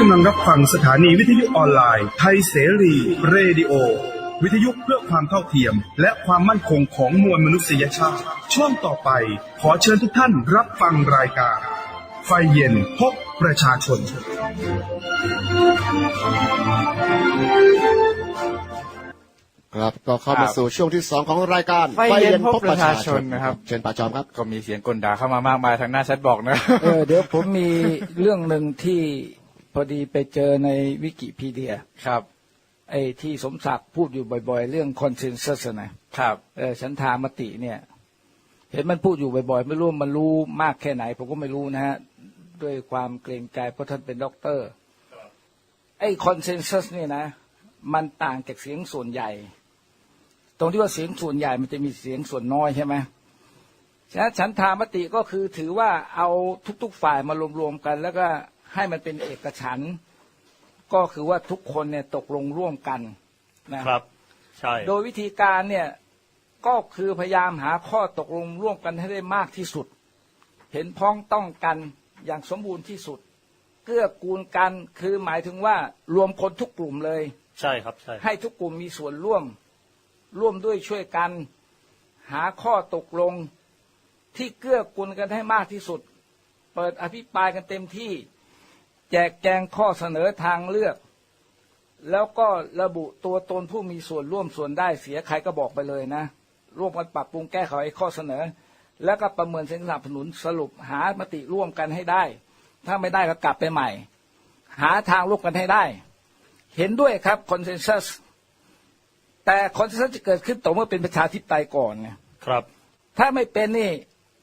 กำลังรับฟังสถานีวิทยุออนไลน์ ไทยเสรีเรดิโอ วิทยุเพื่อความเท่าเทียม และความมั่นคงของมวลมนุษยชาติ ช่วงต่อไป ขอเชิญทุกท่านรับฟังรายการ ไฟเย็นพบประชาชน ครับก็เข้าครัมาบสู่ช่วงที่สองของรายการไฟเย็นพบประชาชนนะครับ เชิญป่าจอมครับ ก็มีเสียงกลด่าเข้ามามากมายทางหน้าแชทบอกนะ เออเดี๋ยวผมมีเรื่องหนึ่งที่ พอดีไปเจอในวิกิพีเดียครับ ไอ้ที่สมศักดิ์พูดอยู่บ่อยๆ เรื่องคอนเซน s ซ s นะครับเออฉันทามติเนี่ย เห็นมันพูดอยู่บ่อยๆ ไม่รู้มันรู้มากแค่ไหน ผมก็ไม่รู้นะฮะ ด้วยความเกรงใจเพราะท่านเป็นด็อกเตอร์ไอ้คอนเซน s ซ s เนี่ยนะ มันต่างจากเสียงส่วนใหญ่ ตรงที่ว่าเสียงส่วนใหญ่มันจะมีเสียงส่วนน้อยใช่ไหมฉะนั้นฉันทามติก็คือถือว่าเอาทุก ๆ ฝ่ายมารวมๆกัน แล้วก็ ให้มันเป็นเอกฉันท์ก็คือว่าทุกคนเนี่ยตกลงร่วมกันนะ ครับ ใช่โดยวิธีการเนี่ยก็คือพยายามหาข้อตกลงร่วมกันให้ได้มากที่สุด เห็นพ้องต้องกันอย่างสมบูรณ์ที่สุด เกื้อกูลกันคือหมายถึงว่ารวมคนทุกกลุ่มเลย ใช่ครับใช่ ให้ทุกกลุ่มมีส่วนร่วม ร่วมด้วยช่วยกัน หาข้อตกลงที่เกื้อกูลกันให้มากที่สุด เปิดอภิปรายกันเต็มที่ แจกแจงข้อเสนอทางเลือก แล้วก็ระบุตัวตนผู้มีส่วนร่วมส่วนได้เสียใครก็บอกไปเลยนะ ร่วมกันปรับปรุงแก้ไขข้อเสนอ แล้วก็ประเมินเสียงสนับสนุนสรุปหามติร่วมกันให้ได้ ถ้าไม่ได้ก็กลับไปใหม่ หาทางร่วมกันให้ได้ เห็นด้วยครับคอนเซน s ซ s แต่คอนเซน s ซ s จะเกิดขึ้นต่อเมื่อเป็นประชาธิปไตยก่อนไงครับ ถ้าไม่เป็นนี่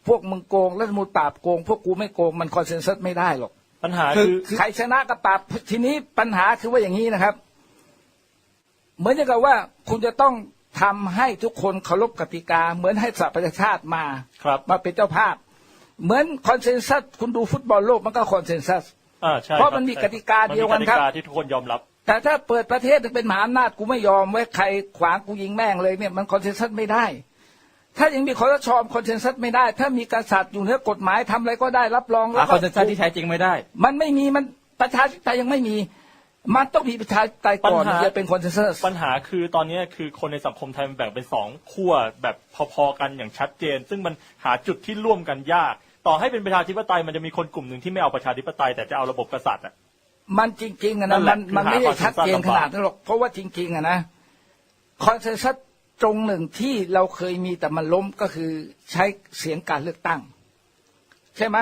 พวกมึงโกงรัฐธรรมนูลปราบโกง พวกกูไม่โกงมันคอนเซน s ซ s ไม่ได้หรอก ปัญหาคือคือใครชนะก็ปราบทีนี้ปัญหาคือว่าอย่างนี้นะครับ เหมือนกับว่าคุณจะต้องทำให้ทุกคนเคารพกติกา เหมือนให้สหประชาชาติมาครับมาเป็นเจ้าภาพ เหมือนคอนเซน s ซ s คุณดูฟุตบอลโลกมันก็คอนเซน s ซ s อ่าใช่เพราะคบมันมีใช่กติกาเดียวกันครับมัมีกติกาที่ทุกคนยอมรับ แต่ถ้าเปิดประเทศเป็นมหาอำนาจกูไม่ยอมไว้ใครขวางกูยิงแม่งเลยเนี่ยมันคอนเซน s ซ s ไม่ได้ ถ้ายังมีคอรชอมคอนเซน s ซ s ไม่ได้ ถ้ามีกษัตริย์อยู่เหนือกฎหมายทำอะไรก็ได้รับรองหาแล้วคก็อนเซนแซสที่แท้จริงไม่ได้ มันไม่มีมันประชาธิปไตยยังไม่มี มันต้องมีประชาธิปไตยก่อนปัญหาถึงจะเป็นคอนเซน s ซ s ปัญหาคือตอนนี้คือคนในสังคมไทยมันแบ่งเป็นสองขั้วแบบพอๆกันอย่างชัดเจน ซึ่งมันหาจุดที่ร่วมกันยาก ต่อให้เป็นประชาธิปไตยมันจะมีคนกลุ่มหนึ่งที่ไม่เอาประชาธิปไตยแต่จะเอาระบบกษัตริย์อะมันจริงๆอะนั่นะนแหมัละนคือมันไม่ได้หาชัดเจน consensus ขนาดนั้นหรอกเพราะว่าจริงๆอะนะคอนเซน s ซ s ตรงหนึ่งที่เราเคยมีแต่มันล้มก็คือใช้เสียงการเลือกตั้ง ใช่ไหม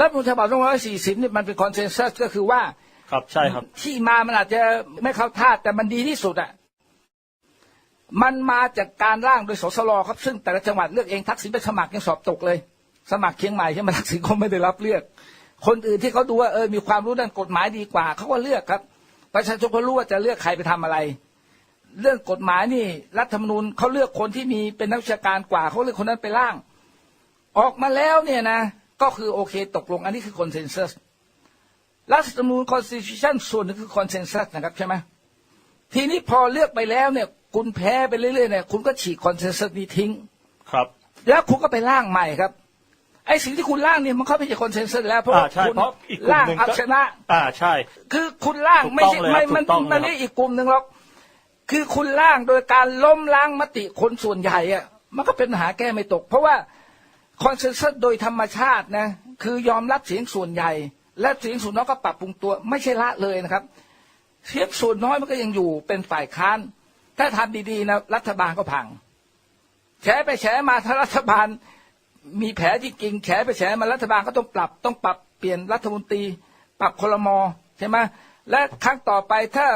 รัฐธรรมนูญฉบับ240นี่มันเป็นคอนเซน s ซ s ก็คือว่า ครับใช่ครับ ที่มามันอาจจะไม่เข้าท่าแต่มันดีที่สุดอะมันมาจากการร่างโดยสสรครับ ซึ่งแต่ละจังหวัดเลือกเองทักษิณไปสมัครยังสอบตกเลย สมัครเชียงใหม่ใช่ไหมทักษิณเขาไม่ได้รับเลือก คนอื่นที่เขาดูว่าเออมีความรู้ด้านกฎหมายดีกว่าเขาก็เลือกครับ ประชาชนเขารู้ว่าจะเลือกใครไปทำอะไร เรื่องกฎหมายนี่ รัฐธรรมนูญเขาเลือกคนที่มีเป็นนักวิชาการกว่าเขาเลือกคนนั้นไปร่าง ออกมาแล้วเนี่ยนะ ก็คือโอเคตกลงอันนี้คือคอนเซน s ซ s รัฐธรรมนูญ constitution ส่วนหนึงคือ consensus นะครับใช่ไหมทีนี้พอเลือกไปแล้วเนี่ย คุณแพ้ไปเรื่อยๆเนี่ยคุณก็ฉีก consensus นี้ทิ้ง ครับ แล้วคุณก็ไปร่างใหม่ครับไอ้สิ่งที่คุณร่างเนี่ยมันเข้าไปใน consensus แล้วเพราะว่าอ่าใช่คุณเพราะอีกกลุ่มร่างหนึ่งเอาก็ชนะ อ่าใช่ คือคุณร่างถูกไม่ต้องใช่เลยไม่ครับมันถูกต้องเลยมันครับไม่อีกกลุ่มหนึ่งหรอก คือคุณร่างโดยการล้มล้างมติคนส่วนใหญ่อะมันก็เป็นปัญหาแก้ไม่ตก เพราะว่าคอนเซน s ซ s โดยธรรมชาตินะคือยอมรับเสียงส่วนใหญ่ และเสียงส่วนน้อยก็ปรับปรุงตัว ไม่ใช่ละเลยนะครับเสียงส่วนน้อยมันก็ยังอยู่เป็นฝ่ายค้าน ถ้าทำดีๆนะรัฐบาลก็พังแฉไปแฉมาถ้ารัฐบาลมีแผลจริงๆแฉไปแฉมารัฐบาลก็ต้องปรับ ต้องปรับเปลี่ยนรัฐมนตรี ปรับคลมอใช่ไหมและครั้งต่อไปถ้า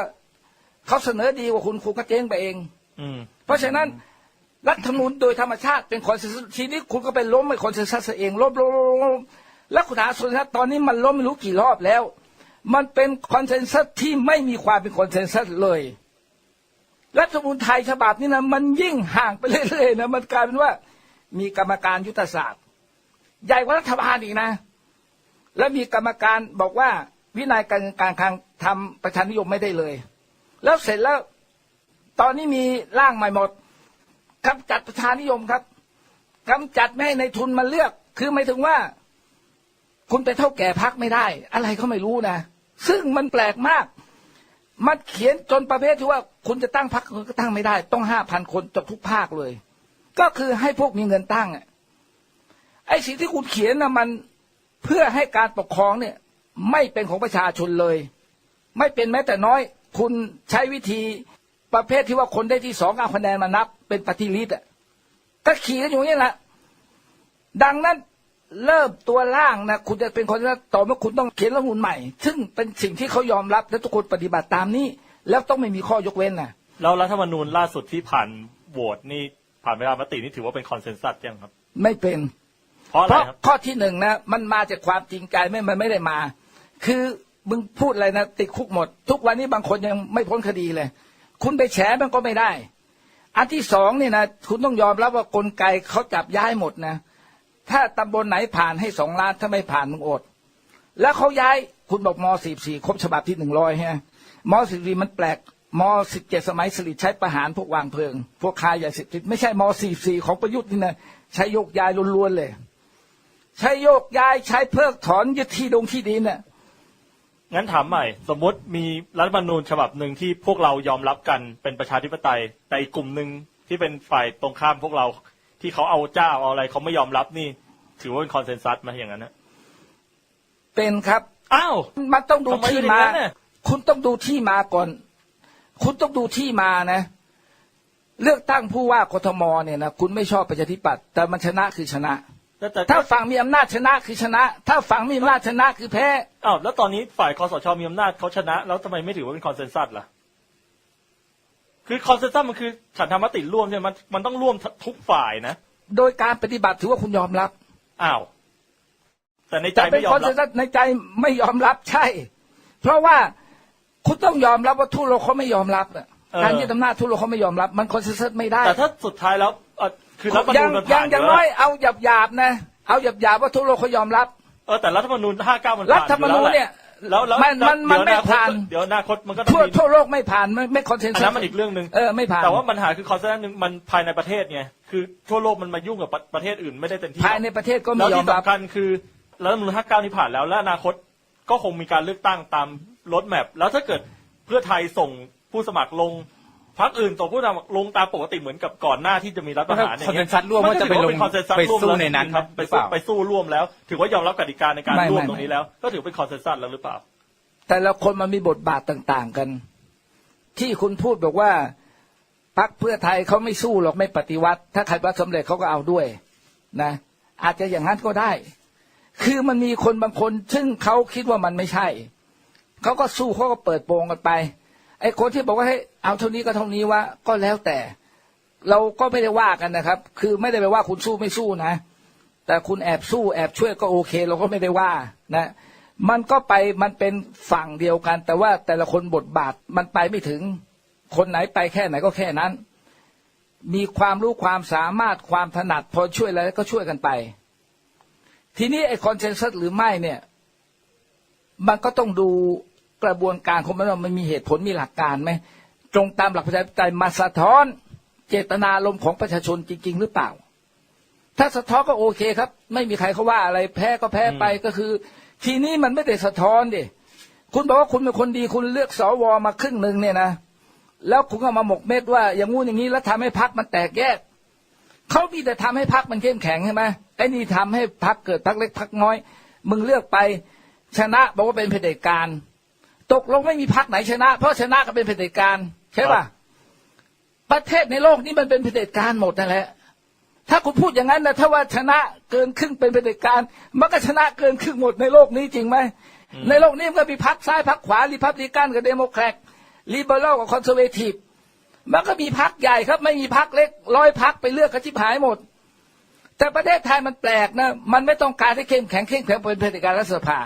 เขาเสนอดีกว่าคุณคุณก็เจ๊งไปเอง อืม เพราะฉะนั้นรัฐธรรมนูญโดยธรรมชาติเป็นคอนเซน s ซทีนี้คุณก็ไปล้มไอ้คอนเซน s ซเองล้มล้มล้มล้มแล้วคุณหาส่วนตอนนี้มันล้มไม่รู้กี่รอบแล้ว มันเป็นคอนเซน s ซที่ไม่มีความเป็นคอนเซน s ซเลย รัฐธรรมนูญไทยฉบับนี้นะมันยิ่งห่างไปเรื่อยๆนะมันกลายเป็นว่ามีกรรมการยุทธศาสตร์ ใหญ่กว่ารัฐบาลอีกนะ แล้วมีกรรมการบอกว่าวินัยการเงินการคลังทำประชานิยมไม่ได้เลย แล้วเสร็จแล้ว ตอนนี้มีร่างใหม่หมดกำจัดประชานิยมครับกำจัดไม่ให้ในทุนมาเลือก คือหมายถึงว่า คุณไปเท่าแก่พักไม่ได้ อะไรก็ไม่รู้นะ ซึ่งมันแปลกมาก มันเขียนจนประเภทที่ว่า คุณจะตั้งพรรคก็ตั้งไม่ได้ ต้องห้าพันคนจบทุกภาคเลย ก็คือให้พวกมีเงินตั้งอะไอ้สิ่งที่คุณเขียนนะมันเพื่อให้การปกครองเนี่ย ไม่เป็นของประชาชนเลย ไม่เป็นแม้แต่น้อย คุณใช้วิธีประเภทที่ว่าคนได้ที่สองเอาคะแนนมานับ เป็นปฏิริษอะก็ขี่กันอยู่อย่างนี้แหละดังนั้นเริ่มตัวล่างนะคุณจะเป็นคนที่ต่อเมื่อคุณต้องเขียนรัฐธรรมนูญใหม่ ซึ่งเป็นสิ่งที่เขายอมรับและทุกคนปฏิบัติตามนี้ แล้วต้องไม่มีข้อยกเว้นนะแล้วรัฐธรรมนูญล่าสุดที่ผ่านโหวตนี่ผ่านเวลามตินี่ถือว่าเป็นคอนเซนแซสยังครับ ไม่เป็นเพราะอะเพไรราะครับข้อที่หนึ่งนะมันมาจากความจริงใจไม่มันไม่ได้มา คือ มึงพูดอะไรนะติดคุกหมด ทุกวันนี้บางคนยังไม่พ้นคดีเลย คุณไปแฉมันก็ไม่ได้ อันที่สองเนี่ยนะคุณต้องยอมรับว่ากลไกเขาจับย้ายหมดนะ ถ้าตำบลไหนผ่านให้สองล้านถ้าไม่ผ่านมึงอด แล้วเขาย้ายคุณบอกมสี่สี่ครบฉบับที่หนึ่งร้อยฮะมสี่สี่มันแปลกมสิบเจ็ดสมัยสลิดใช้ประหารพวกวางเพลิง พวกคายาเสพติดไม่ใช่มสี่สี่ของประยุทธ์นี่นะใช้โยกย้ายล้วนๆเลย ใช้โยกย้ายใช้เพิกถอนยึดที่ดงที่ดินน่ะ งั้นถามใหม่ สมมติมีรัฐธรรมนูญฉบับหนึ่งที่พวกเรายอมรับกันเป็นประชาธิปไตย แต่อีกกลุ่มหนึ่งที่เป็นฝ่ายตรงข้ามพวกเรา ที่เขาเอาเจ้าเอาอะไรเขาไม่ยอมรับนี่ ถือว่าเป็นคอนเซนแซสไหมอย่างนั้นนะเป็นครับ อ้าว มันต้องดูทำไมที่เป็นอมา ย่างนั้นน่ะ คุณต้องดูที่มาก่อน คุณต้องดูที่มานะ เลือกตั้งผู้ว่ากทมเนี่ยนะคุณไม่ชอบประชาธิปัตย์แต่มันชนะคือชนะ แต่แต่ถ้าฝั่งมีอำนาจชนะคือชนะ ถ้าฝั่งมีอำนาจชนะคือแพ้อ้าวแล้วตอนนี้ฝ่ายคอสชมีอำนาจเขาชนะ แล้วทำไมไม่ถือว่าเป็นคอนเซนแซสล่ะคือคอนเซนแซสมันคือฉันทำมติร่วมใช่ไหมมันมันต้องร่วมทุกฝ่ายนะ โดยการปฏิบัติถือว่าคุณยอมรับอ้าวแต่ในใจแต่เป็ไม่นยอคมอนรัเซบนซัสในใจไม่ยอมรับใช่ เพราะว่าคุณต้องยอมรับว่าทั่วโลกเขาไม่ยอมรับอะการยึดอำนาจทั่วโลกเขาไม่ยอมรับ มันคอนเซนซัสไม่ได้แต่ถ้าสุดท้ายแล้วเอ่อ คือรัฐธรรมยันูงญมันยัผ่างนอย่างแล้วน้อยเอาหยาบหยาบๆนะ เอาหยาบหยาบๆว่าทั่วโลกเขายอมรับ เออแต่รัฐธรรมนูญ59มันผ่านรัฐธรรมนูญเนี่ยแล้วแล้วมันมันมันไม่เดี๋ยวอคตผ่าน เดี๋ยวอนาคตมันก็ต้องทั่วมีทั่วโลกไม่ผ่านไม่ไม่คอนเซนอันซันั้สนมันอีกเรื่องหนึ่ง เออไม่ผ่าน แต่ว่าปัญหาคือคอนเซนแซสหนึ่งมันภายในประเทศไงคือทั่วโลกมันมายุ่งกับประประเทศอื่นไม่ได้เต็มที่ภายในประเทศก็แล้ไม่วยอที่มรับ สำคัญคือรัฐธรรมนูญ59นี่ผ่านแล้วและอนาคตก็คงมีการเลือกตั้งตามรถแมพแล้วถ้าเกิดเพื่อไทยส่งผู้สมัครลง พรรคอื่นส่งผู้สมัครลงตามปกติเหมือนกับก่อนหน้าที่จะมีรัฐประหารอย่างคอนเซเงี้นยซัสร่วมว่าจะไปลงนก็ถือว่าเป็น consensus ไปร่วมสู้แล้วในนั้นครับไปหรือเปสู้ล่า ไปสู้ร่วมแล้ว ถือว่ายอมรับกติกาในการไม่ร่วมไม่ ตรงนี้แล้ว ก็ถือเป็นคอนเซนแซสแล้วหรือเปล่า แต่ละคนมันมีบทบาทต่างๆกัน ที่คุณพูดบอกว่าพรรคเพื่อไทยเขาไม่สู้หรอกไม่ปฏิวัติ ถ้าใครวัดสำเร็จเขาก็เอาด้วยนะ อาจจะอย่างนั้นก็ได้ คือมันมีคนบางคน ซึ่งเขาคิดว่ามันไม่ใช่เขาก็สู้เขาก็เปิดโปงกันไป ไอ้คนที่บอกว่าให้เอาเท่านี้ก็เท่านี้ว่าก็แล้วแต่ เราก็ไม่ได้ว่ากันนะครับ คือไม่ได้ไปว่าคุณสู้ไม่สู้นะ แต่คุณแอบสู้แอบช่วยก็โอเค เราก็ไม่ได้ว่านะ มันก็ไปมันเป็นฝั่งเดียวกัน แต่ว่าแต่ละคนบทบาทมันไปไม่ถึง คนไหนไปแค่ไหนก็แค่นั้น มีความรู้ความสามารถความถนัด พอช่วยอะไรก็ช่วยกันไป ทีนี้ไอ้คอนเซนแซสหรือไม่เนี่ย มันก็ต้องดู กระบวนการของมันว่ามันมีเหตุผลมีหลักการไหมตรงตามหลักประชาธิปไตยมาสะท้อน เจตนารมณ์ของประชาชนจริง ๆ หรือเปล่า ถ้าสะท้อนก็โอเคครับ ไม่มีใครเขาว่าอะไรแพ้ก็แพ้ไปก็คือ ทีนี้มันไม่ได้สะท้อนดิคุณบอกว่าคุณเป็นคนดีคุณเลือกสวมาครึ่งหนึ่งเนี่ยนะแล้วคุณก็มาหมกเม็ดว่าอย่างงู้นอย่างนี้แล้วทำให้พักมันแตกแยกเขามีแต่ทำให้พักมันเข้มแข็งใช่ไหมไอ้นี่ทำให้พักเกิดพักเล็กพักน้อย มึงเลือกไปชนะบอกว่าเป็นเผด็จการ ตกลงไม่มีพักไหนชนะ เพราะชนะก็เป็นเผด็จการใช่ป่ะประเทศในโลกนี้มันเป็นเผด็จการหมดนั่นแหละ ถ้าคุณพูดอย่างนั้นนะถ้าว่าชนะเกินครึ่งเป็นเผด็จการ มันก็ชนะเกินครึ่งหมดในโลกนี้จริงไหมในโลกนี้มันก็มีพรรคซ้ายพรรคขวารีพับลิกันกับเดโมแครตลิเบอรัลกับคอนเซอร์เวทีฟมันก็มีพรรคใหญ่ครับ ไม่มีพรรคเล็กร้อยพรรคไปเลือกกระชิบหายหมด แต่ประเทศไทยมันแปลกนะ มันไม่ต้องการให้เข้มแข็งเข้มแข็งเป็นเผด็จการรัฐสภา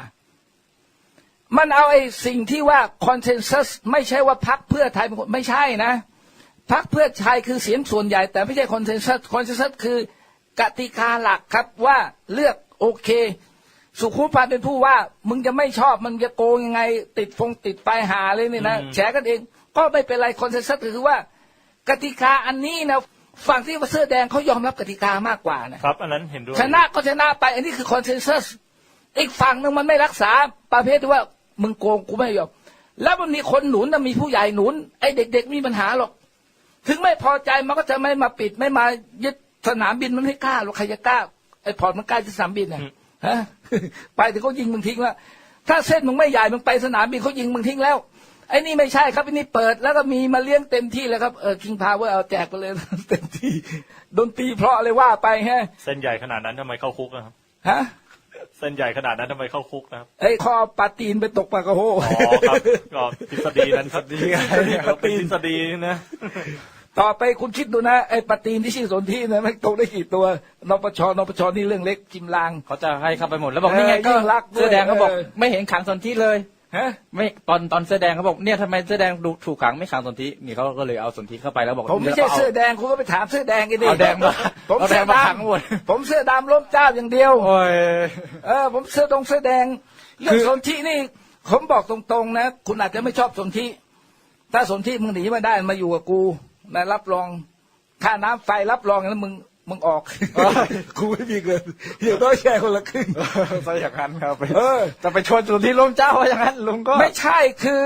มันเอาไอ้สิ่งที่ว่าคอนเซนแซสไม่ใช่ว่าพรรคเพื่อไทยเป็นคนไม่ใช่นะพรรคเพื่อไทยคือเสียงส่วนใหญ่ แต่ไม่ใช่คอนเซนแซสคอนเซนแซสคือกติกาหลักครับว่าเลือกโอเค สุขุมพันธ์เป็นผู้ว่า มึงจะไม่ชอบมันจะโกงยังไง ติดฟงติดปลายหาเลยนี่นะอืมแฉกันเอง ก็ไม่เป็นไรคอนเซนแซสคือว่า กติกาอันนี้นะฝั่งที่ว่าเสื้อแดงเขายอมรับกติกามากกว่านะครับ อันนั้นเห็นด้วยชนะก็ชนะไป อันนี้คือคอนเซนแซสอีกฝั่งหนึ่งมันไม่รักษาประเภทที่ว่า มึงโกงกูไม่ยอมแล้วมันมีคนหนุนนะมีผู้ใหญ่หนุน ไอ้เด็ก ๆ มีปัญหาหรอก ถึงไม่พอใจมันก็จะไม่มาปิด ไม่มายึดสนามบินมันไม่กล้าหรอกใครจะกล้าไอ้พอร์ตมันใกล้ที่สนามบินน่ะฮะไปถึงเขายิงมึงทิ้งแล้วถ้าเส้นมึงไม่ใหญ่มึงไปสนามบินเขายิงมึงทิ้งแล้วไอ้นี่ไม่ใช่ครับไอ้นี่เปิดแล้วก็มีมาเลี้ยงเต็มที่แล้วครับเออคิงพาวเวอร์เอาแจกไปเลยเต็มที่ดนตรีเพราะเลยว่าไปฮะเส้นใหญ่ขนาดนั้นทำไมเข้าคุกนะครับฮะ เส้นใหญ่ขนาดนั้นทำไมเข้าคุกนะครับไอ้ข้อปลาตีนไปตกปลากระโฮอ๋อครับก็ทฤษฎีนั้นทฤษฎีก็เป็นทฤษฎีนะ ต่อไปคุณคิดดูนะไอ้ปลาตีนที่ชื่อสนที่นะมันตกได้กี่ตัวนปชนปชนี่เรื่องเล็กจิมลาง เขาจะให้เข้าไปหมดแล้วบอกเออนี่ไงก็ยิ่งรักด้วยเสื้อแดงเขาบอกเออไม่เห็นขังสนธิเลย ฮะไม่ตอนตอนเสื้อแดงเขาบอกเนี่ยทำไมเสื้อแดงดูถูกขังไม่ขังสนธินี่เขาก็เลยเอาสนธิเข้าไปแล้วบอกผมไม่ใช่ดี๋ยวเสื้อแดงคุณก็ไปถามเสื้อแดงกันดิเอาแดงมาผมเอาแดเสื้องมาดขังหมดำผมเสื้อดำล้มเจ้าอย่างเดียวโอ้ยเออ ผมเสื้อดงเสื้อแดงเรื่องสนธินี่ ผมบอกตรงๆนะคุณอาจจะไม่ชอบสนธิถ้าสนธิมึงหนีมาได้มาอยู่กับกูนะรับรองค่าน้ำไฟรับรองแล้วมึง มึงออกกูไม่มีเงินเดี๋ยวต้องแชร์คนละครึ่งซะอย่างนั้นครับเออจะไปชวนสนธิล้มเจ้าว่าอย่างนั้นลุงก็ ไม่ใช่คือ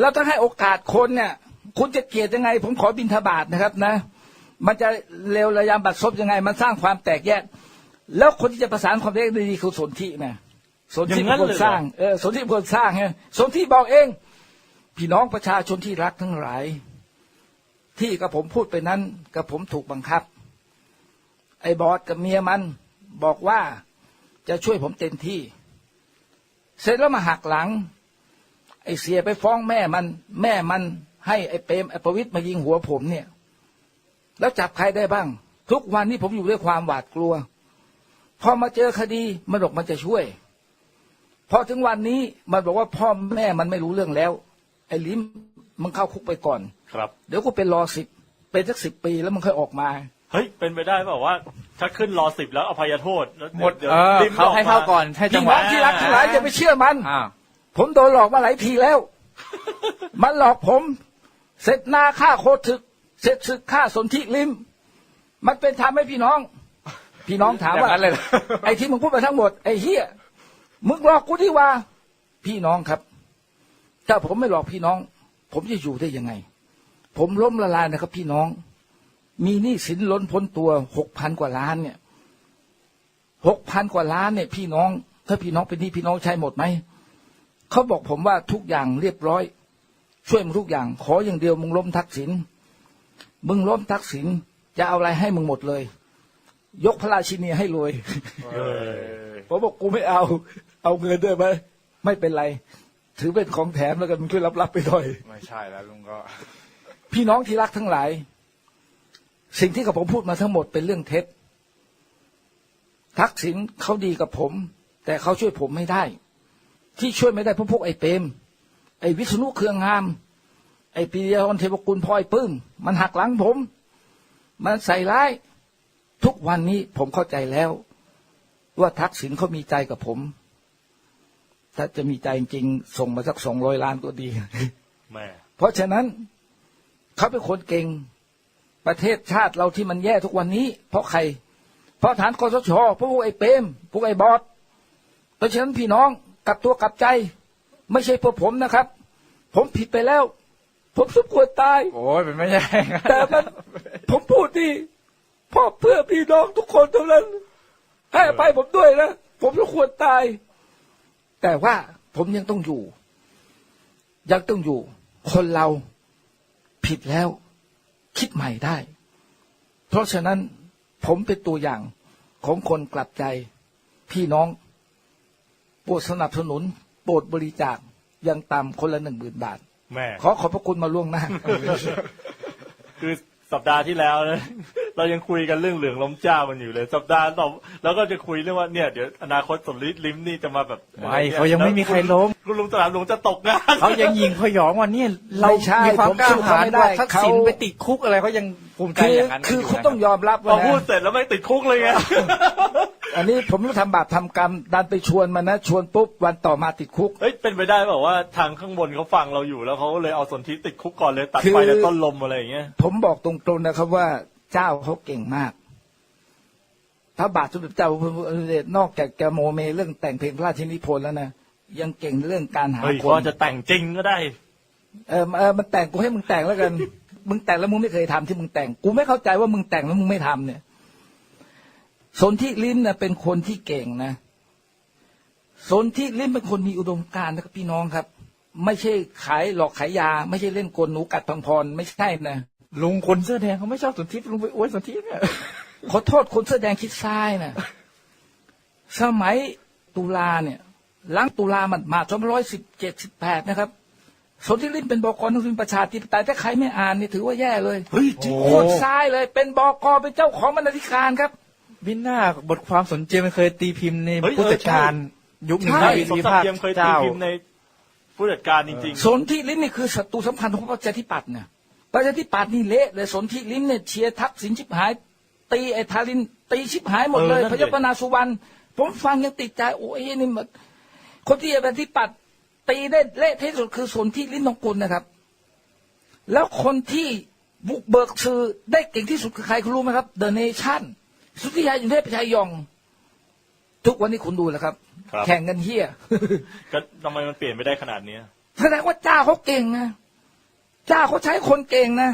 เราต้องให้โอกาสคนเนี่ย คุณจะเกลียดยังไง ผมขอบินทบาทนะครับนะ มันจะเลวระยำบัดซบยังไง มันสร้างความแตกแยก แล้วคนที่จะประสานความแตกแยกได้ดีคือสนธินะสนธิอย่างเป็นั้นนคนเลยเหรอสร้างเออสนธิเป็นคนสร้างไงสนธิบอกเอง พี่น้องประชาชนที่รักทั้งหลาย ที่กับผมพูดไปนั้นกับผมถูกบังคับ ไอ้บอสกับเมียมันบอกว่าจะช่วยผมเต็มที่ เสร็จแล้วมาหักหลัง ไอ้เสียไปฟ้องแม่มัน แม่มันให้ไอ้เปรมไอ้ประวิตรมายิงหัวผมเนี่ย แล้วจับใครได้บ้าง ทุกวันนี้ผมอยู่ด้วยความหวาดกลัว พอมาเจอคดีมันบอกมันจะช่วย พอถึงวันนี้มันบอกว่าพ่อแม่มันไม่รู้เรื่องแล้ว ไอ้ลิมมึงเข้าคุกไปก่อน ครับ เดี๋ยวกูเป็นรอสิบเป็นสักสิบปีแล้วมึงค่อยออกมา เฮ้ย เป็นไปได้เปล่าว่า ถ้าขึ้นรอสิบแล้วอภัยโทษแล้วหมดดี๋ยวเออลิ้มเขาให้กมเข้าก่อนให้จัพี่งหน้วะองที่รักทั้งหลายอย่าไปเชื่อมันอ้าวผมโดนหลอกมาหลายทีแล้ว มันหลอกผม เสร็จนาฆ่าโคตรถึก เสร็จศึกฆ่าสนธิลิม มันเป็นธรรมไหมพี่น้อง พี่น้องถามว่าอย่างนั้นเลยเหรอ ไอ้ที่มึงพูดมาทั้งหมดไอ้เฮียมึงหลอกกูที่ว่า พี่น้องครับ ถ้าผมไม่หลอกพี่น้อง ผมจะอยู่ได้ยังไง ผมล้มละลายนะครับ พี่น้อง มีหนี้สินล้นพ้นตัวหกพันกว่าล้านเนี่ยหกพันกว่าล้านเนี่ยพี่น้อง ถ้าพี่น้องเป็นหนี้พี่น้องใช้หมดไหมเขาบอกผมว่าทุกอย่างเรียบร้อย ช่วยมึงทุกอย่าง ขออย่างเดียวมึงล้มทักษิณมึงล้มทักษิณจะเอาอะไรให้มึงหมดเลย ยกพระราชินีให้รวยเออผมบอกกูไม่เอา เอาเงินด้วยไหมไม่เป็นไร ถือเป็นของแถมแล้วกันมึงช่วยรับรับๆไปหน่อย ไม่ใช่แล้วลุงก็ พี่น้องที่รักทั้งหลาย สิ่งที่กับผมพูดมาทั้งหมดเป็นเรื่องเท็จ ทักษิณเขาดีกับผม แต่เขาช่วยผมไม่ได้ ที่ช่วยไม่ได้เพราะพวกไอ้เปรมไอ้วิษณุเครืองงาม ไอ้ปียพรเทวกุลพลอยปื้ม มันหักหลังผม มันใส่ร้าย ทุกวันนี้ผมเข้าใจแล้ว ว่าทักษิณเขามีใจกับผม ถ้าจะมีใจจริงๆส่งมาสักสองร้อยล้านก็ดีแม่เพราะฉะนั้นเขาเป็นคนเก่ง ประเทศชาติเราที่มันแย่ทุกวันนี้ เพราะใคร เพราะฐานคอสชพวกไอ้เปรมพวกไอ้บอสเพราะฉะนั้นพี่น้องกลับตัวกลับใจ ไม่ใช่พวกผมนะครับ ผมผิดไปแล้ว ผมสมควรตาย โอ้ยเป็นไม่ใช่แต่มันผมพูดดีเพราะเพื่อพี่น้องทุกคนเท่านั้น ให้อภัยผมด้วยนะผมสมควรตาย แต่ว่าผมยังต้องอยู่ ยังต้องอยู่ คนเราผิดแล้ว คิดใหม่ได้ เพราะฉะนั้นผมเป็นตัวอย่างของคนกลับใจพี่น้องโปรดสนับสนุนโปรดบริจาคอยังต่ำคนละหนึ่งหมื่นบาท แม่ขอขอบพระคุณมาล่วงหน้า คือสัปดาห์ที่แล้วนะ เรายังคุยกันเรื่องเหลืองล้มเจ้ามันอยู่เลย สัปดาห์ต่อแล้วก็จะคุยเรื่องว่าเนี่ยเดี๋ยวอนาคตสมฤทธิ์ลิ้มนี่จะมาแบบไม่เขายังไม่มีใครล้มคุณลุงสนามหลวงจะตกงานเขายังยิงพยองว่าเนี่ยเราไม่ใช่มีความผมกล้าสู้เขาหาญไม่กได้ว่าทักเขาษิณไปติดคุกอะไรเขายังภูมิใจคืออย่างนั้นคือกันคุณนะต้องยอมรับพอว่าพูดนะเสร็จแล้วไม่ติดคุกเลยไงอันนี้ผมรู้ทำบาปทำกรรมดันไปชวนมันนะชวนปุ๊บวันต่อมาติดคุกเฮ้ยเป็นไปได้เปล่าว่าทางข้างบนเขาฟังเราอยู่แล้วเขาเลยเอาสนธิติดคุกก่อนเลยตัดคือไฟในต้นลมอะไรอย่างเงี้ยผมบอกตรงๆนะครับว่า เจ้าเขาเก่งมาก พระบาทสมเด็จเจ้าพระพุทธเดชนอกจากจะโมเมเรื่องแต่งเพลงพระราชนิพนธ์แล้วนะยังเก่งเรื่องการหาเฮ้ยคเขานอาจจะแต่งจริงก็ได้เออเออมันแต่งกูให้มึงแต่งแล้วกัน มึงแต่งแล้วมึงไม่เคยทำที่มึงแต่ง กูไม่เข้าใจว่ามึงแต่งแล้วมึงไม่ทำเนี่ย สนธิลิ้มนะเป็นคนที่เก่งนะ สนธิลิ้มเป็นคนมีอุดมการณ์นะครับพี่น้องครับ ไม่ใช่ขายหลอกขายยา ไม่ใช่เล่นกลหนูกัดพังพรไม่ใช่นะ ลุงคนเสื้อแดงเขาไม่ชอบสนธิลุงไปอวยสนธิเนี่ยขอโทษคนเสื้อแดงคิดซ้ายนะสมัยตุลาเนี่ย หลังตุลามันมาสองร้อยสิบเจ็ดสิบแปดนะครับสนธิลิ้มเป็นบกนักสินประชาธิปไตยถ้าใครไม่อ่านนี่ถือว่าแย่เลยเฮ้ยจริงโคตรซ้ายเลย เป็นบกเป็นเจ้าของบรรณาธิการครับบินหน้าบทความสนเจยมันเคยตีพิมพ์ในเฮ้ยผู้จัดการเออใช่ยุคหนึ่งใช่ที่สมวิศักพากดิ์เทียมษ์เคยตีเจ้าพิมพ์ในผู้จัดการจริงสนธิลิ้มนี่คือศัตรูสำคัญของประชาธิปัตย์เนี่ย ประชาธิปัตย์นี่เละเลยสนธิลิ้มเนี่ยเชียร์ทักษิณชิบหาย ตีไอ้ทารินตีชิบหายหมดเลยเออนั่พนดิยพนาสุวรรณผมฟังยังติดใจโอ้ยนี่มันคนที่ประชาธิปัตย์ตีได้เละที่สุดคือสนธิลิ้มนองกุลนะครับ แล้วคนที่บุกเบิกสื่อได้เก่งที่สุดคือใครคุณรู้ไหมครับเดอะเนชั่นสุทธิยายุนเทพชัยยอง ทุกวันนี้คุณดูแล้วครับครับแข่งกันเฮียๆก็ทำไมมันเปลี่ยนไปได้ขนาดเนี้ยแสดงว่าเจ้าเขาเก่งนะ เจ้าเขาใช้คนเก่งนะ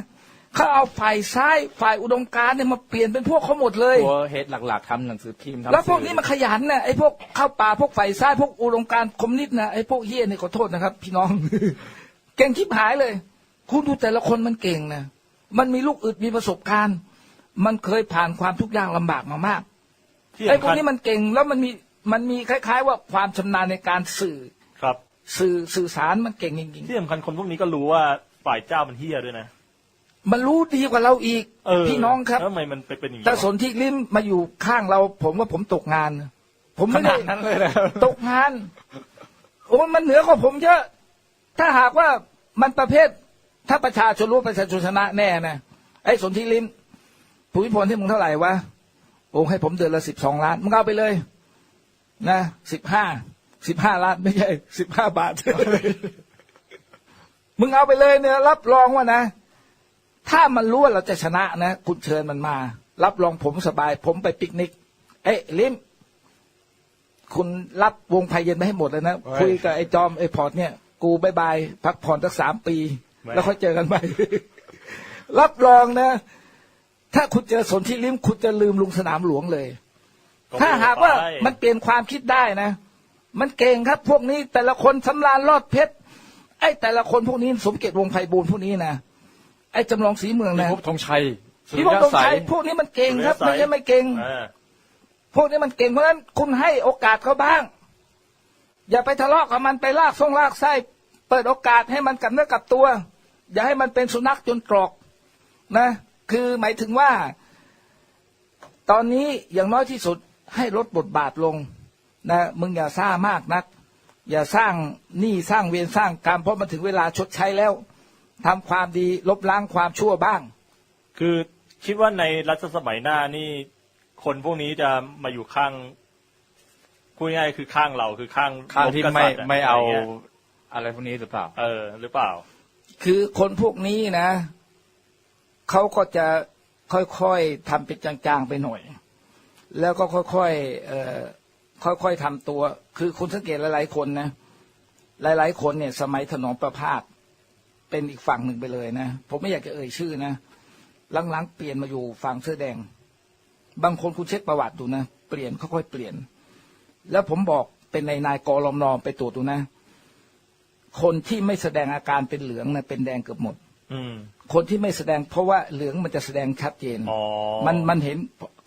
เขาเอาฝ่ายซ้ายฝ่ายอุดมการณ์เนี่ยมาเปลี่ยนเป็นพวกเขาหมดเลย ตัวเฮดหลักๆทำหนังสือพิมพ์ทำแล้วพวกสื่อนี้มันขยันนะไอ้พวกเข้าป่าพวกฝ่ายซ้ายพวกอุดมการณ์คอมมิวนิสต์นะไอ้พวกเฮียนี่ขอโทษนะครับ พี่น้อง เก่งชิบหายเลย คุณดูแต่ละคนมันเก่งนะมันมีลูกอึดมีประสบการณ์ มันเคยผ่านความทุกข์ยากลำบากมามากที่ไอ้พวสำกคัญนี้มันเก่งแล้วมันมีมันมีคล้าย ๆ ว่าความชำนาญในการสื่อครับ สื่อสื่อสารมันเก่งจริงที่สำคัญคนพวกนี้ก็รู้ว่า ฝ่ายเจ้ามันเฮี้ยด้วยนะๆมันรู้ดีกว่าเราอีกเออพี่น้องครับแล้วทำไมมันไปเป็นอย่างนี้ถ้าสวะนที่ลิ้มมาอยู่ข้างเรา ผมว่าผมตกงาน ผมขไม่นาได้ดนั้นเลยนะ ตกงาน โอ้มันเหนือกว่าผมเยอะ ถ้าหากว่ามันประเภท ถ้าประชาชนรู้ว่าประชาชนชนะแน่นะไอ้สนที่ลิ้มภูมิพลที่มึงเท่าไหร่วะโอ้ให้ผมเดือนละสิบสองล้านมึงเอาไปเลย นะสิบห้าสิบห้าล้านไม่ใช่สิบห้าบาท มึงเอาไปเลยเนี่ยรับรองว่านะ ถ้ามันรู้ว่าเราจะชนะนะ คุณเชิญมันมา รับรองผมสบาย ผมไปปิกนิก เอ้ยลิมคุณรับวงไพเย็นไปให้หมดเลยนะเฮ้ยคุยกับไอ้จอมไอ้พอร์ตเนี่ย กูบายบาย พักผ่อนสักสามปี แล้วค่อยเจอกันใหม่รับรองนะ ถ้าคุณเจอสนที่ลิมคุณจะลืมลุงสนามหลวงเลย ถ้าหากว่ามันเปลี่ยนความคิดได้นะ มันเก่งครับ พวกนี้แต่ละคนสำราญรอดเพชร ไอ้แต่ละคนพวกนี้สมเกียรติวงไพบูลย์พวกนี้นะไอ้จำลองสีเมืองพินะภพธงชัยสุพี่ริพงยะษ์ตรงใสชัยพวกนี้มันเก่งครับไม่ใช่ไม่เก่งเออพวกนี้มันเก่งเพราะฉะนั้นคุณให้โอกาสเขาบ้าง อย่าไปทะเลาะกับมันไปลากส่งลากไส้เปิดโอกาสให้มันกลับเนื้อกลับตัว อย่าให้มันเป็นสุนัขจนกรอกนะ คือหมายถึงว่า ตอนนี้อย่างน้อยที่สุดให้ลดบทบาทลงนะมึงอย่าซ่ามากนัก อย่าสร้างหนี้สร้างเวรสร้างกรรมเพราะมันถึงเวลาชดใช้แล้วทำความดีลบล้างความชั่วบ้าง คือคิดว่าในรัชสมัยหน้านี่คนพวกนี้จะมาอยู่ข้างพูดง่ายๆคือข้างเราคือข้างข้างที่กษัไม่ตริย์ะไม่เอาะรงี้ยอะไรพวกนี้หรือเปล่า เออ หรือเปล่า คือคนพวกนี้นะเขาก็จะค่อยๆทำเป็นจางๆไปหน่อย แล้วก็ค่อยๆเอ่อ ค่อยๆทำตัว คือคุณสังเกตหลายๆคนนะ หลายๆ คนเนี่ย สมัยถนอมประพาสเป็นอีกฝั่งหนึ่งไปเลยนะ ผมไม่อยากจะเอ่ยชื่อนะ หลังๆ เปลี่ยนมาอยู่ฝั่งเสื้อแดง บางคนคุณเช็คประวัติดูนะ เปลี่ยนค่อยๆเปลี่ยน แล้วผมบอกเป็นในนายกรมนอมไปตรวจดูนะ คนที่ไม่แสดงอาการเป็นเหลืองนะเป็นแดงเกือบหมด อืม คนที่ไม่แสดงเพราะว่าเหลืองมันจะแสดงชัดเจนอ๋อ มันมันเห็น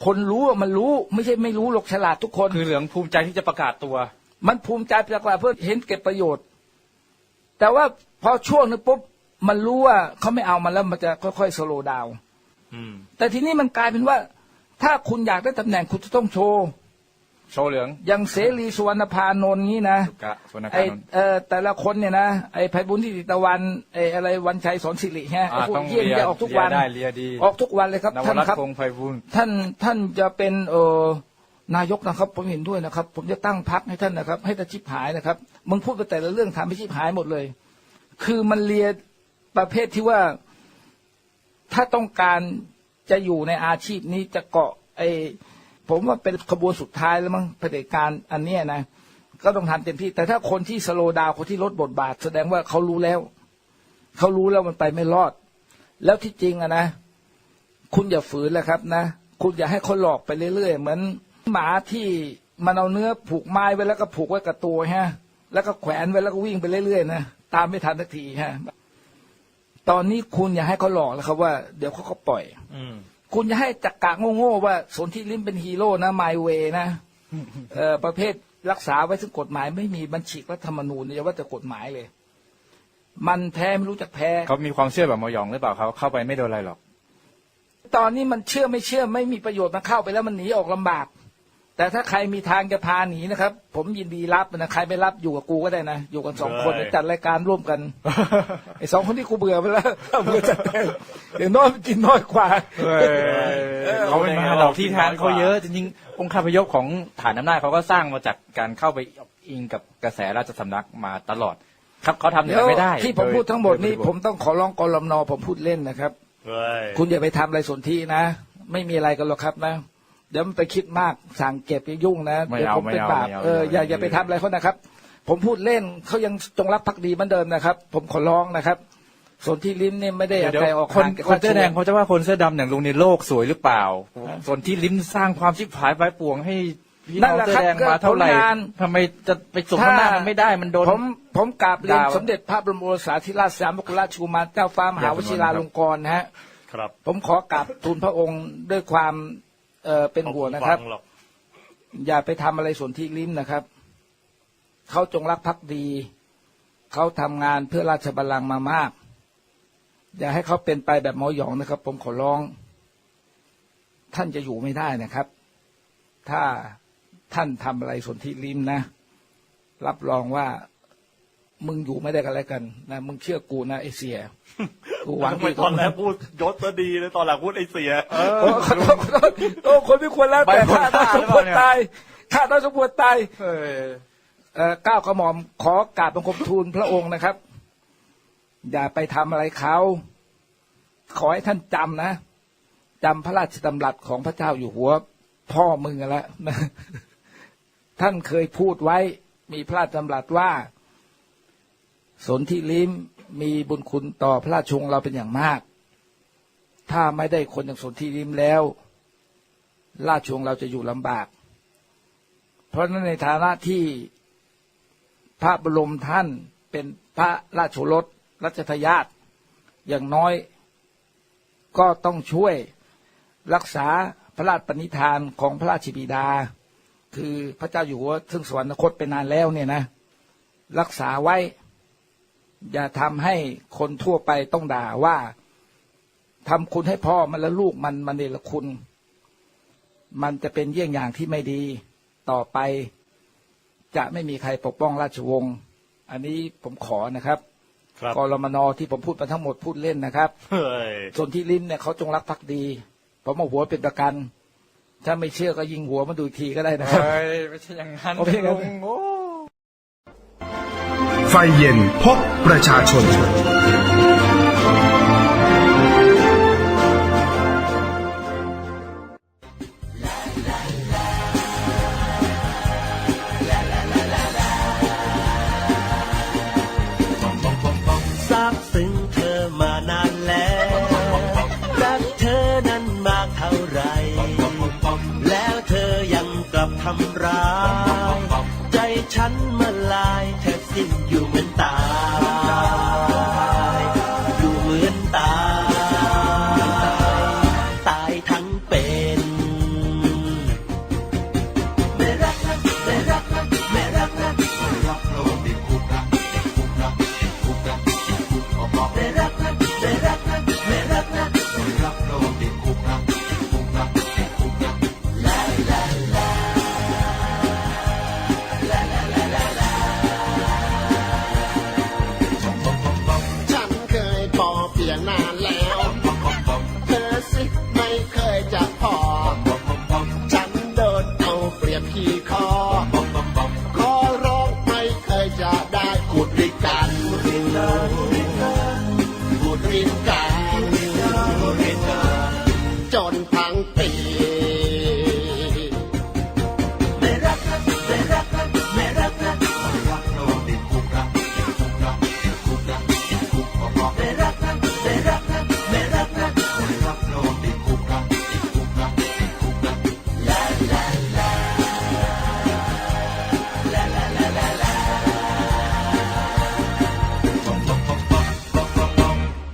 คนรู้อะมันรู้ไม่ใช่ไม่รู้หรอกฉลาดทุกคน คือเหลืองภูมิใจที่จะประกาศตัว มันภูมิใจประกาศเพื่อเห็นเก็บประโยชน์ แต่ว่าพอช่วงนึงปุ๊บมันรู้ว่าเขาไม่เอามันแล้วมันจะค่อยๆสโลว์ดาวน์อืม แต่ทีนี้มันกลายเป็นว่า ถ้าคุณอยากได้ตำแหน่งคุณจะต้องโชว์ โชว์เหลืองอย่างเสรีสุวรรณพานนท์งี้นะสุกะสุวรรณไอการนนท์ เออแต่ละคนเนี่ยนะไอไพบุญที่ติตะวันไออะไรวันชัยสอนสิริฮะไออ่าพวกต้องเยี่ยมเลียจะออกทุกวันเลียได้เลียดี ออกทุกวันเลยครับนวท่านรัตครับน์คงไพบูลย์ ท่านท่านจะเป็นเออนายกนะครับ ผมเห็นด้วยนะครับ ผมจะตั้งพักให้ท่านนะครับ ให้ตาชิบหายนะครับมึงพูดไปแต่ละเรื่องทำให้ชิบหายหมดเลย คือมันเรียนประเภทที่ว่าถ้าต้องการจะอยู่ในอาชีพนี้จะเกาะไอ ผมว่าเป็นขบวนสุดท้ายแล้วมั้งเผด็จการอันเนี้ยนะก็ต้องทำเต็มที่ แต่ถ้าคนที่สโลดาวคนที่ลดบทบาท แสดงว่าเขารู้แล้ว เขารู้แล้วมันไปไม่รอด แล้วที่จริงอะนะคุณอย่าฝืนแหละครับนะคุณอย่าให้เขาหลอกไปเรื่อยๆเหมือนหมาที่มันเอาเนื้อผูกไม้ไว้แล้วก็ผูกไว้กับตัวฮะ แล้วก็แขวนไว้แล้วก็วิ่งไปเรื่อยๆนะตามไม่ทันสักทีฮะ ตอนนี้คุณอย่าให้เขาหลอกแล้วครับว่า เดี๋ยวเขาก็ปล่อย อื คุณจะให้จักกะโง่ๆว่าสนที่ลิ้มเป็นฮีโร่นะไมเวนะเออประเภทรักษาไว้ซึ่งกฎหมายไม่มีบัญชีรัฐธรรมนูญอย่าว่าแต่กฎหมายเลย มันแพ้ไม่รู้จักแพ้เขามีความเชื่อแบบหมอยองหรือเปล่าเขาเข้าไปไม่โดนอะไรหรอก ตอนนี้มันเชื่อไม่เชื่อไม่มีประโยชน์มันเข้าไปแล้วมันหนีออกลำบาก แต่ถ้าใครมีทางจะพาหนีนะครับ ผมยินดีรับนะใครไม่รับอยู่กับกูก็ได้นะ อยู่กันสองคนเฮ้ยจัดรายการร่วมกันไอ้สองคนที่กูเบื่อไปแล้วเบื่อจัดแต่เดี๋ยวน้อยมันกินน้อยกว่าเขาไม่มาหรอกที่ทางเขาเยอะ จริงๆองค์คาพยพของฐานอำนาจเขาก็สร้างมาจากการเข้าไปอิงกับกระแสราชสำนักมาตลอด ครับเขาทำอย่างเดี๋ยวนั้นไม่ได้ ที่ผมพูดทั้งหมดนี้โยผมต้องขอร้องกรมนผมพูดเล่นนะครับเฮ้ยคุณอย่าไปทำอะไรสนที่นะ ไม่มีอะไรกันหรอกครับนะ เดี๋ยวมันไปคิดมากสั่งเก็บอย่ายุ่งนะไม่เดี๋ยวเอาผมเป็นไม่เอาบาปไม่เอาเอออย่าอย่าไปทำอะไรเขานะครับ ผมพูดเล่นเขายังจงรักภักดีเหมือนเดิมนะครับ ผมขอร้องนะครับ ส่วนที่ลิ้นเนี่ยไม่ได้เดี๋ยวใครออกคนห่างกับคนเสื้อแดงราชวเขาจะว่าคนเสื้อดำอย่างลุงในโลกสวยหรือเปล่า ส่วนที่ลิ้นสร้างความชิบหายไปป่วงให้พี่น้องเสื้อแดงมาเท่าไหร่ทำไมจะไปสมน้ำหน้ามันไม่ได้มันโดน ผมผมกราบเรียนด่าสมเด็จพระบรมโอรสาธิราชสยามกุฎราชกุมารเจ้าฟ้ามหาวชิราลงกรณ์นะฮะ ครับ ผมขอกราบทูลพระองค์ด้วยความ เอ่อเป็นห่วงนะครับฟังหรอกอย่าไปทำอะไรส่วนที่ลิ้นนะครับ เขาจงรักภักดี เขาทำงานเพื่อราชบัลลังก์มามาก อย่าให้เขาเป็นไปแบบหมอหยองนะครับ ผมขอร้อง ท่านจะอยู่ไม่ได้นะครับ ถ้าท่านทำอะไรส่วนที่ลิ้นนะ รับรองว่า มึงอยู่ไม่ได้กันแล้วกันนะมึงเชื่อกูนะไอเสียกูหวังทำไมดีตอนแรกพูดยศซะดีเลยตอนหลังพูดไอ้เสียโอ้ขอโทษขอโทษโอ้คนไม่ควรแล้วแต่ข้าต้องสมควรตายข้าต้องสมควรตาย เออ เอ่อก้าวกระหม่อมขอกราบบังคมทูลพระองค์นะครับ อย่าไปทำอะไรเขา ขอให้ท่านจำนะจำพระราชดำรัสของพระเจ้าอยู่หัว พ่อมึงกันแล้วนะท่านเคยพูดไว้มีพระราชดำรัสว่า สนที่ลิ้มมีบุญคุณต่อพระราชวงศ์เราเป็นอย่างมาก ถ้าไม่ได้คนอย่างสนที่ลิ้มแล้ว ราชวงศ์เราจะอยู่ลำบาก เพราะฉะนั้นในฐานะที่พระบรมท่านเป็นพระราชโอรสรัชทายาทอย่างน้อยก็ต้องช่วยรักษาพระราชปณิธานของพระราชบิดา คือพระเจ้าอยู่หัวซึ่งสวรรคตไปนานแล้วเนี่ยนะ รักษาไว้ อย่าทำให้คนทั่วไปต้องด่าว่าทำคุณให้พ่อมันแล้วลูกมันมันเนรคุณ มันจะเป็นเยี่ยงอย่างที่ไม่ดีต่อไป จะไม่มีใครปกป้องราชวงศ์อันนี้ผมขอนะครับครับกรมนที่ผมพูดมาทั้งหมดพูดเล่นนะครับเฮ้ยส่วนที่ลิ้นเนี่ยเขาจงรักภักดีผมเอาหัวเป็นประกัน ถ้าไม่เชื่อก็ยิงหัวมาดูอีกทีก็ได้นะครับเฮ้ยไม่ใช่อย่างนั้นเอาไปอย่างนั้นลุงโอ้ ไฟเย็นพบประชาชนซาบซึ้งเธอมานานแล้วรักเธอนั้นมากเท่าไหรแล้วเธอยังกลับทำร้ายใจฉัน